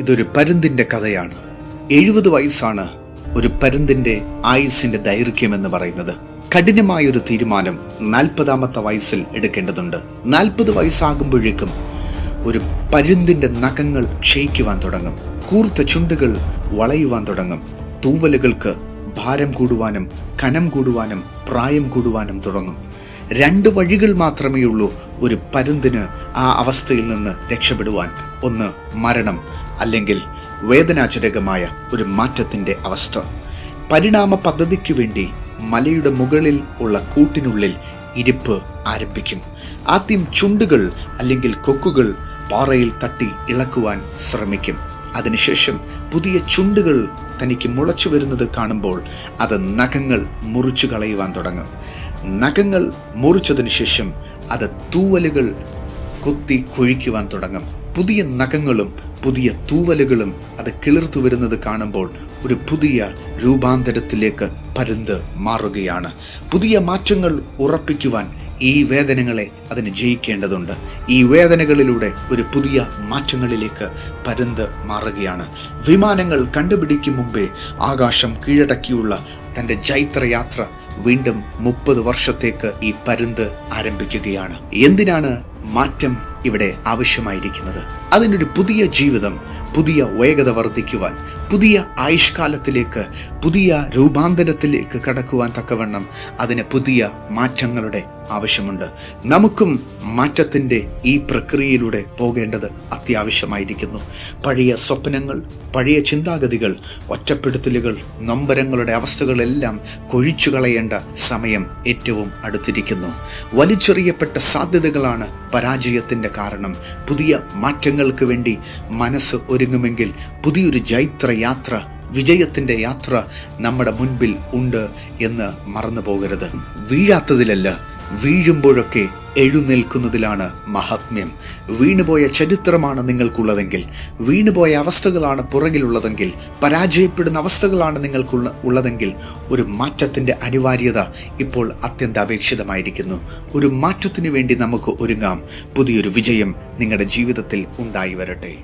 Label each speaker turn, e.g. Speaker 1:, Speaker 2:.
Speaker 1: ഇതൊരു പരുന്തിന്റെ കഥയാണ്. എഴുപത് വയസ്സാണ് ഒരു പരുന്തിന്റെ ആയുസിന്റെ ദൈർഘ്യം എന്ന് പറയുന്നത്. കഠിനമായൊരു തീരുമാനം നാൽപ്പതാമത്തെ വയസ്സിൽ എടുക്കേണ്ടതുണ്ട്. നാൽപ്പത് വയസ്സാകുമ്പോഴേക്കും ഒരു പരുന്തിന്റെ നഖങ്ങൾ ക്ഷയിക്കുവാൻ തുടങ്ങും. കൂർത്ത ചുണ്ടുകൾ വളയുവാൻ തുടങ്ങും. തൂവലുകൾക്ക് ഭാരം കൂടുവാനും കനം കൂടുവാനും പ്രായം കൂടുവാനും തുടങ്ങും. രണ്ട് വഴികൾ മാത്രമേ ഉള്ളൂ ഒരു പരുന്തിന് ആ അവസ്ഥയിൽ നിന്ന് രക്ഷപ്പെടുവാൻ. ഒന്ന് മരണം അല്ലെങ്കിൽ വേദനാജനകമായ ഒരു മാറ്റത്തിന്റെ അവസ്ഥ. പരിണാമ പദ്ധതിക്ക് വേണ്ടി മലയുടെ മുകളിൽ ഉള്ള കൂട്ടിനുള്ളിൽ ഇരിപ്പ് ആരംഭിക്കും. ആദ്യം ചുണ്ടുകൾ അല്ലെങ്കിൽ കൊക്കുകൾ പാറയിൽ തട്ടി ഇളക്കുവാൻ ശ്രമിക്കും. അതിനുശേഷം പുതിയ ചുണ്ടുകൾ തനിക്ക് മുളച്ചു വരുന്നത് കാണുമ്പോൾ അത് നഖങ്ങൾ മുറിച്ചു കളയുവാൻ തുടങ്ങും. നഖങ്ങൾ മുറിച്ചതിനു ശേഷം അത് തൂവലുകൾ കൊത്തി കുഴിക്കുവാൻ തുടങ്ങും. പുതിയ നഖങ്ങളും പുതിയ തൂവലുകളും അത് കിളിർത്തു വരുന്നത് കാണുമ്പോൾ ഒരു പുതിയ രൂപാന്തരത്തിലേക്ക് പരുന്ത് മാറുകയാണ്. പുതിയ മാറ്റങ്ങൾ ഉറപ്പിക്കുവാൻ ഈ വേദനകളെ അതിന് ജയിക്കേണ്ടതുണ്ട്. ഈ വേദനകളിലൂടെ ഒരു പുതിയ മാറ്റങ്ങളിലേക്ക് പരുന്ത് മാറുകയാണ്. വിമാനങ്ങൾ കണ്ടുപിടിക്കും മുമ്പേ ആകാശം കീഴടക്കിയുള്ള തന്റെ ജൈത്രയാത്ര വീണ്ടും മുപ്പത് വർഷത്തേക്ക് ഈ പരുന്ത് ആരംഭിക്കുകയാണ്. എന്തിനാണ് മാറ്റം ഇവിടെ ആവശ്യമായിരിക്കുന്നത്. അതിനൊരു പുതിയ ജീവിതം പുതിയ വേഗത വർദ്ധിക്കുവാൻ പുതിയ ആയുഷ്കാലത്തിലേക്ക് പുതിയ രൂപാന്തരത്തിലേക്ക് കടക്കുവാൻ തക്കവണ്ണം അതിന് പുതിയ മാറ്റങ്ങളുടെ ആവശ്യമുണ്ട്. നമുക്കും മാറ്റത്തിന്റെ ഈ പ്രക്രിയയിലൂടെ പോകേണ്ടത് അത്യാവശ്യമായിരിക്കുന്നു. പഴയ സ്വപ്നങ്ങൾ പഴയ ചിന്താഗതികൾ ഒറ്റപ്പെടുത്തലുകൾ നൊമ്പരങ്ങളുടെ അവസ്ഥകളെല്ലാം കൊഴിച്ചു കളയേണ്ട സമയം ഏറ്റവും അടുത്തിരിക്കുന്നു. വലിച്ചെറിയപ്പെട്ട സാധ്യതകളാണ് പരാജയത്തിന്റെ കാരണം. പുതിയ മാറ്റങ്ങൾക്ക് വേണ്ടി മനസ്സ് ഒരുങ്ങുമെങ്കിൽ പുതിയൊരു ജൈത്ര യാത്ര വിജയത്തിന്റെ യാത്ര നമ്മുടെ മുൻപിൽ ഉണ്ട് എന്ന് മറന്നു പോകരുത് വീഴാത്തതിലല്ല വീഴുമ്പോഴൊക്കെ എഴുന്നേൽക്കുന്നതിലാണ് മഹാത്മ്യം. വീണുപോയ ചരിത്രമാണ് നിങ്ങൾക്കുള്ളതെങ്കിൽ വീണുപോയ അവസ്ഥകളാണ് പുറകിലുള്ളതെങ്കിൽ പരാജയപ്പെടുന്ന അവസ്ഥകളാണ് നിങ്ങൾക്കുള്ള ഉള്ളതെങ്കിൽ ഒരു മാറ്റത്തിന്റെ അനിവാര്യത ഇപ്പോൾ അത്യന്താപേക്ഷിതമായിരിക്കുന്നു. ഒരു മാറ്റത്തിനു വേണ്ടി നമുക്ക് ഒരുങ്ങാം. പുതിയൊരു വിജയം നിങ്ങളുടെ ജീവിതത്തിൽ ഉണ്ടായി വരട്ടെ.